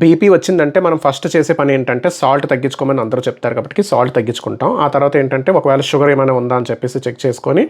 BP వచ్చిందంటే మనం first చేసే పని ఏంటంటే సాల్ట్ తగ్గించుకోమని అందరూ చెప్తారు కాబట్టి సాల్ట్ తగ్గించుకుంటాం. ఆ తర్వాత ఏంటంటే ఒకవేళ షుగర్ ఏమైనా ఉందా అని చెప్పేసి చెక్ చేసుకొని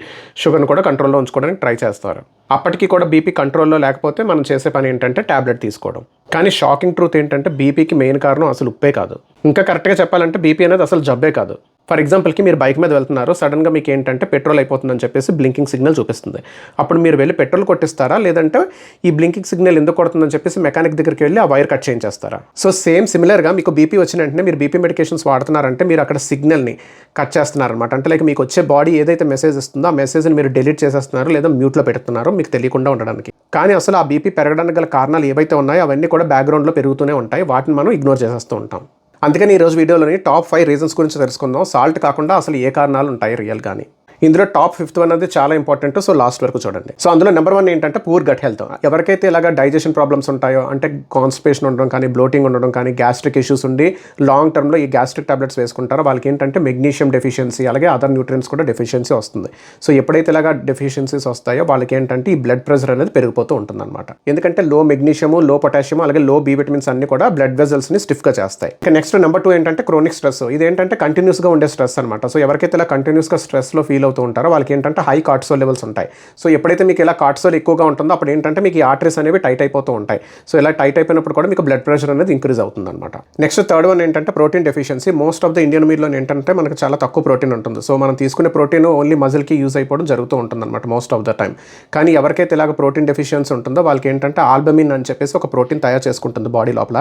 షుగర్ని కూడా కంట్రోల్లో ఉంచుకోవడానికి ట్రై చేస్తారు. అప్పటికి కూడా బీపీ కంట్రోల్లో లేకపోతే మనం చేసే పని ఏంటంటే ట్యాబ్లెట్ తీసుకోవడం. కానీ షాకింగ్ ట్రూత్ ఏంటంటే బీపీకి మెయిన్ కారణం అసలు ఉప్పే కాదు. ఇంకా కరెక్ట్గా చెప్పాలంటే బీపీ అనేది అసలు జబ్బే కాదు. ఫర్ ఎగ్జాంపుల్కి మీరు బైక్ మీద వెళ్తున్నారు సడన్గా మీకు ఏంటంటే పెట్రోల్ అయిపోతుందని చెప్పేసి బ్లింకింగ్ సిగ్నల్ చూపిస్తుంది. అప్పుడు మీరు వెళ్ళి పెట్రోల్ కొట్టిస్తారా? లేదంటే ఈ బ్లింకింగ్ సిగ్నల్ ఎందుకు కొడుతుందని చెప్పేసి మెకానిక్ దగ్గరికి వెళ్ళి ఆ వైర్ కట్ చేయించేస్తారా? సో సేమ్ సిమిలర్గా మీకు బీపీ వచ్చిన వెంటనే మీరు బీపీ మెడికేషన్స్ వాడుతున్నారంటే మీరు అక్కడ సిగ్నల్ని కట్ చేస్తున్నారనమాట అంటే లైక్ మీకు వచ్చే బాడీ ఏదైతే మెసేజ్ ఇస్తుందో ఆ మెసేజ్ని మీరు డిలీట్ చేసేస్తున్నారు లేదా మ్యూట్లో పెడుతున్నారు మీకు తెలియకుండా ఉండడానికి. కానీ అసలు ఆ బీపీ పెరగడానికి గల కారణాలు ఏవైతే ఉన్నాయో అవన్నీ కూడా బ్యాక్గ్రౌండ్లో పెరుగుతూనే ఉంటాయి. వాటిని మనం ఇగ్నోర్ చేసేస్తూ ఉంటాం. అందుకని ఈరోజు వీడియోలోని టాప్ ఫైవ్ రీజన్స్ గురించి తెలుసుకుందాం. సాల్ట్ కాకుండా అసలు ఏ కారణాలు ఉంటాయి రియల్ కానీ ఇందులో టాప్ ఫిఫ్త్ వన్ అనేది చాలా ఇంపార్టెంట్. సో లాస్ట్ వరకు చూడండి. సో అందులో నెంబర్ వన్ ఏంటంటే పూర్ గట్ హెల్త్. ఎవరికైతే ఇలాగ డైజెషన్ ప్రాబ్లమ్స్ ఉంటాయో అంటే కాన్స్పేషన్ ఉండడం కానీ బ్లోటింగ్ ఉండడం కానీ గ్యాస్ట్రిక్ ఇష్యూస్ ఉండి లాంగ్ టర్మ్లో ఈ గ్యాస్ట్రిక్ టాబ్లెట్స్ వేసుకుంటారో వాళ్ళకి ఏంటంటే మెగ్నీషియం డెఫిషియన్సీ అలాగే అదర్ న్యూట్రియన్స్ కూడా డెఫిషియన్సీ వస్తుంది. సో ఎప్పుడైతే ఇలాగ డెఫిషియన్సీస్ వస్తాయో వాళ్ళకి ఏంటంటే ఈ బ్లడ్ ప్రెషర్ అనేది పెరిగిపోతూ ఉంటుందన్నమాట. ఎందుకంటే లో మెగ్నీషియము లో పొటాషియం అలాగే లో బి విటమిన్స్ అన్ని కూడా బ్లడ్ వెజల్స్ని స్టిఫ్గా చేస్తాయి. నెక్స్ట్ నెంబర్ టూ ఏంటంటే క్రోనిక్ స్ట్రెస్. ఇది ఏంటంటే కంటిన్యూస్గా ఉండే స్ట్రెస్ అనమాట సో ఎవరికైతే ఇలా కంటిన్యూస్గా స్ట్రెస్లో ఫీల్ అవుతూ ఉంటారో వాళ్ళకి ఏంటంటే హై కార్టిసోల్ లెవెల్స్ ఉంటాయి. సో ఎప్పుడైతే మీకు ఇలా కార్టిసోల్ ఎక్కువగా ఉంటుందో అప్పుడు ఏంటంటే మీకు ఈ ఆర్టరీస్ అనేవి టైట్ అయిపోతూ ఉంటాయి. సో ఇలా టైట్ అయిపోయినప్పుడు కూడా మీకు బ్లడ్ ప్రెషర్ అనేది ఇంక్రీజ్ అవుతుంది అనమాట నెక్స్ట్ థర్డ్ వన్ ఏంటంటే protein deficiency. Most of the Indian మీల్లో ఏంటంటే మనకు చాలా తక్కువ ప్రోటీన్ ఉంటుంది. సో మనం తీసుకునే ప్రోటీన్ ఓన్లీ మజిల్కి యూజ్ అయిపోవడం జరుగుతూ ఉంటుంది అనమాట మోస్ట్ ఆఫ్ ద టైం కానీ ఎవరికైతే ఇలాగ ప్రోటీన్ డెఫిషియన్సీ ఉంటుందో వాళ్ళకి ఏంటంటే ఆల్బమిన్ అని చెప్పేసి ఒక ప్రోటీన్ తయారు చేసుకుంటుంది బాడీ లోపల.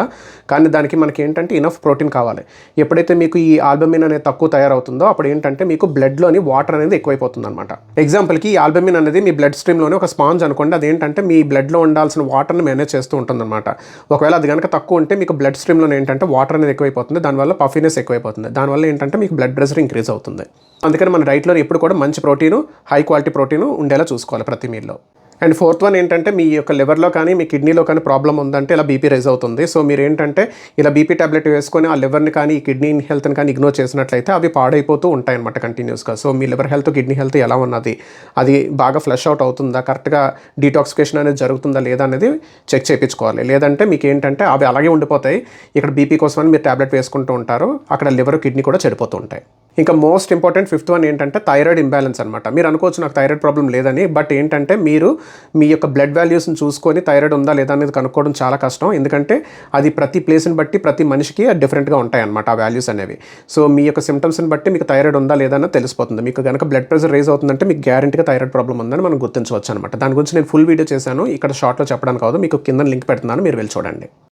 కానీ దానికి మనకి ఏంటంటే ఇనఫ్ ప్రోటీన్ కావాలి. ఎప్పుడైతే మీకు ఈ ఆల్బమిన్ అనేది తక్కువ తయారవుతుందో అప్పుడు ఏంటంటే మీకు బ్లడ్లోని వాటర్ అనేది ఎక్కువైపోతుంది అనమాట ఎగ్జాంపుల్కి ఈ ఆల్బమిన్ అనేది మీ బ్లడ్ స్ట్రీమ్లోనే ఒక స్పాంజ్ అనుకోండి అదేంటంటే మీ బ్లడ్లో ఉండాల్సిన వాటర్ని మేనేజ్ చేస్తూ ఉంటుందన్నమాట. ఒకవేళ అది కనుక తక్కువ ఉంటే మీకు బ్లడ్ స్ట్రీమ్లో ఏంటంటే వాటర్ అనేది ఎక్కువైపోతుంది దానివల్ల పఫీనెస్ ఎక్కువైపోతుంది. దానివల్ల ఏంటంటే మీకు బ్లడ్ ప్రెషర్ ఇంక్రీజ్ అవుతుంది. అందుకని మన డైట్లో ఎప్పుడు కూడా మంచి ప్రోటీన్ హై క్వాలిటీ ప్రోటీన్ ఉండేలా చూసుకోవాలి ప్రతి మీల్లో అండ్ ఫోర్త్ వన్ ఏంటంటే మీ యొక్క లివర్లో కానీ మీ కిడ్నీలో కానీ ప్రాబ్లం ఉందంటే ఇలా బీపీ రైజ్ అవుతుంది. సో మీరు ఏంటంటే ఇలా బీపీ టాబ్లెట్ వేసుకొని ఆ లివర్ని కానీ ఈ కిడ్నీ హెల్త్ని కానీ ఇగ్నోర్ చేసినట్లయితే అవి పాడైపోతూ ఉంటాయి అనమాట కంటిన్యూస్గా. సో మీ లివర్ హెల్త్ కిడ్నీ హెల్త్ ఎలా ఉన్నది అది బాగా ఫ్లష్ అవుట్ అవుతుందా కరెక్ట్గా డీటాక్సిఫికేషన్ అనేది జరుగుతుందా లేదా అనేది చెక్ చేయించుకోవాలి. లేదంటే మీకు ఏంటంటే అవి అలాగే ఉండిపోతాయి. ఇక్కడ బీపీ కోసమని మీరు టాబ్లెట్ వేసుకుంటూ ఉంటారు. అక్కడ లివర్ కిడ్నీ కూడా చెడిపోతూ ఉంటాయి. ఇంకా మోస్ట్ ఇంపార్టెంట్ ఫిఫ్త్ వన్ ఏంటంటే థైరాయిడ్ ఇంబ్యాలెన్స్ అనమాట మీరు అనుకోవచ్చు నాకు థైరాయిడ్ ప్రాబ్లం లేదని బట్ ఏంటంటే మీరు మీ యొక్క బ్లడ్ వాల్యూస్ని చూసుకొని థైరాయిడ్ ఉందా లేదా అనేది కనుక్కోవడం చాలా కష్టం. ఎందుకంటే అది ప్రతి ప్లేస్ని బట్టి ప్రతి మనిషికి డిఫరెంట్గా ఉంటాయి అనమాట ఆ వాల్యూస్ అనేవి. సో మీ యొక్క సిమ్టమ్స్ని బట్టి మీకు థైరాయిడ్ ఉందా లేదా అనేది తెలిసిపోతుంది. మీకు కనుక బ్లడ్ ప్రెషర్ రేజ్ అవుతుందంటే మీకు గ్యారంటీగా థైరాయిడ్ ప్రాబ్లం ఉందని మనం గుర్తించవచ్చు అనమాట దాని గురించి నేను ఫుల్ వీడియో చేశాను. ఇక్కడ షార్ట్లో చెప్పడానికి కాదు మీకు కింద లింక్ పెడుతున్నాను మీరు వెళ్ళి చూడండి.